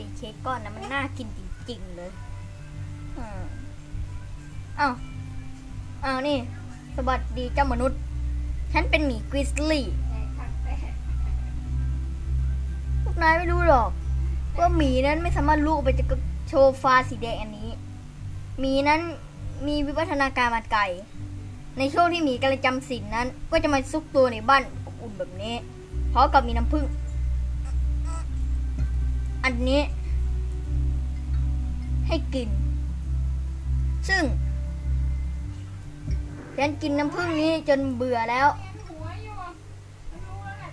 ยเค้กก้อนนะมันน่ากินจริงๆเลยอ้าวอ้าวนี่ สวัสดีเจ้ามนุษย์ ฉันเป็นหมีกริซลี่พวกนายไม่รู้หรอก ว่าหมีนั้นไม่สามารถลุกออกไปจากโชฟาสีแดงอันนี้ หมีนั้นมีวิวัฒนาการมาไกล ในช่วงที่หมีกำลังจำศีลนั้น ก็จะมาซุกตัวในบ้านอบอุ่นแบบนี้พร้อมกับมีน้ำผึ้ง อันนี้ ให้กิน ซึ่งฉันกินน้ำผึ้งนี้จนเบื่อแล้ว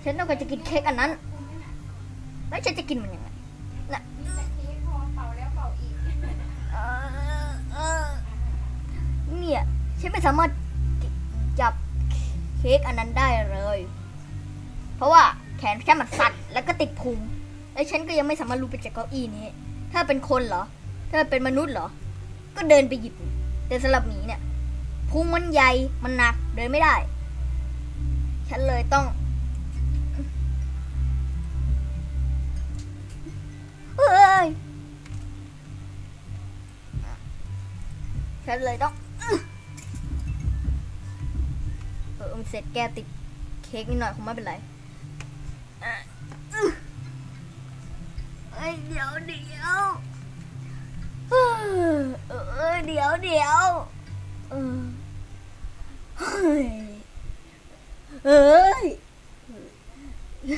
ฉันต้องการจะกินเค้กอันนั้น แล้วฉันจะกินมันยังไงน่ะเอ่อเอ่อเนี่ยฉันไม่สามารถจับเค้กอันนั้นได้เลย เพราะว่าแขนแค่มันสั่นแล้วก็ติดพุง แล้ฉันก็ยังไม่สามารถลุกไปจากเก้าอี้นี้ ถ้าเป็นคนเหรอ ถ้าเป็นมนุษย์เหรอ ก็เดินไปหยิบ แต่สำหรับหมีเนี่ยพุงมันใหญ่ มันหนัก เดินไม่ได้ ฉันเลยต้องเฮ้ย ฉันเลยต้องเออเสร็จแก้ติดเค้กนิดหน่อยคงไม่เป็นไรอ่ ะเอ้ยเดี๋ยวเดี๋ยวเออเดี๋ยวเดี๋ยวเออเฮ้ยเฮ้ย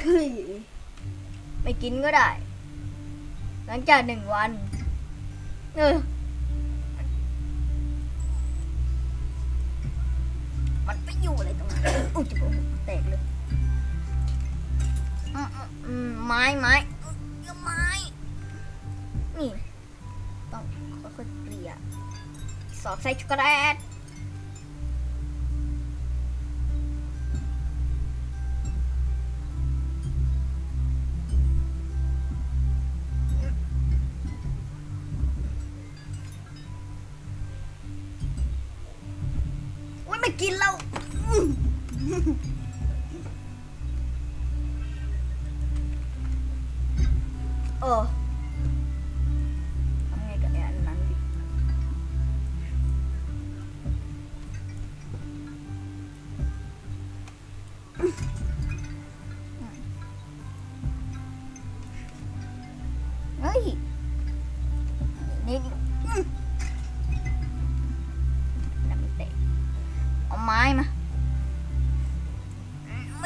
เฮ้ยไม่กินก็ได้ หลังจากหนึ่งวัน เออ มันไปอยู่อะไรตรงนั้น อุ้ยจะบอกแตกเลยอืมอืมอืมไม้ไม้อุ๊ยอย่าไม้ นี่ ต้องค่อยๆเกลี่ยสอดใส่ช็อกโกแลตไม่กินแล้วอื้อเออ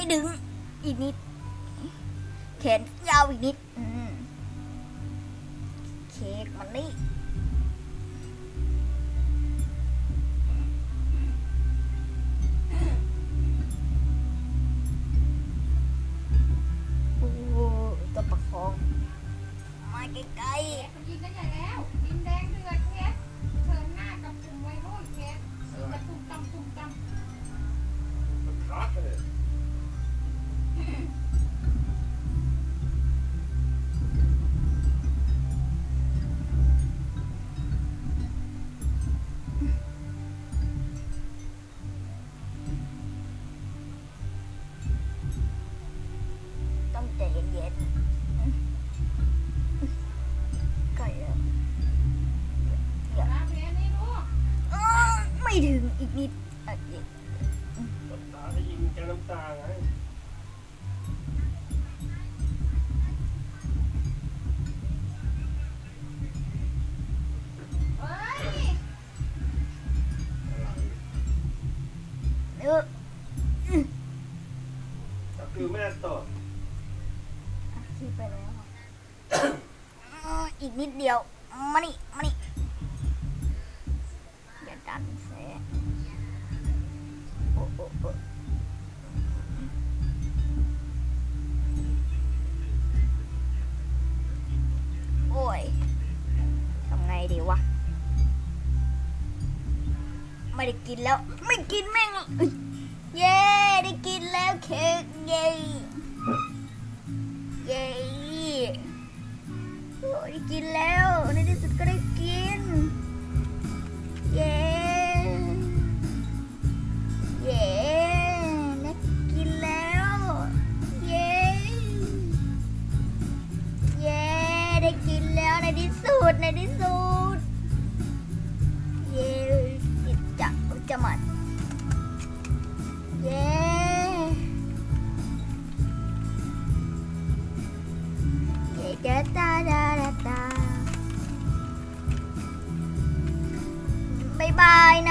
ไม่ดึง อีกนิด แขนยาวอีกนิด อืมเค้กมันนี่โอ้ตัวประคอง มาใกล้มั ๆต้องใจเย็นๆกล้แล้วน้ำเนี้ยนี่ลูกอ้อไม่ถึงอีกนิดอะอีกตาได้ยินแกน้ำตาไงเฮ้ยเออ ก็คือแม่ต่อ อะขี้ ไปแล้วอะอ้ออีกนิดเดียว มานี่ มานี่อย่าดันแสโอ้โอ้โอ้โอ้ยทำไงดีวะ ไม่ได้กินแล้ว ไม่กินแม่งเอ้ยเย้ ได้กินแล้วเค้กเย้ กินแล้ว ในที่สุดก็ได้กิน เย้เย้ได้กินแล้ว เย้เย้ได้กินแล้วในที่สุดในที่สุดเย้จะจะหมัดเย้เย้เดตาดาดา ตาบายบายนะ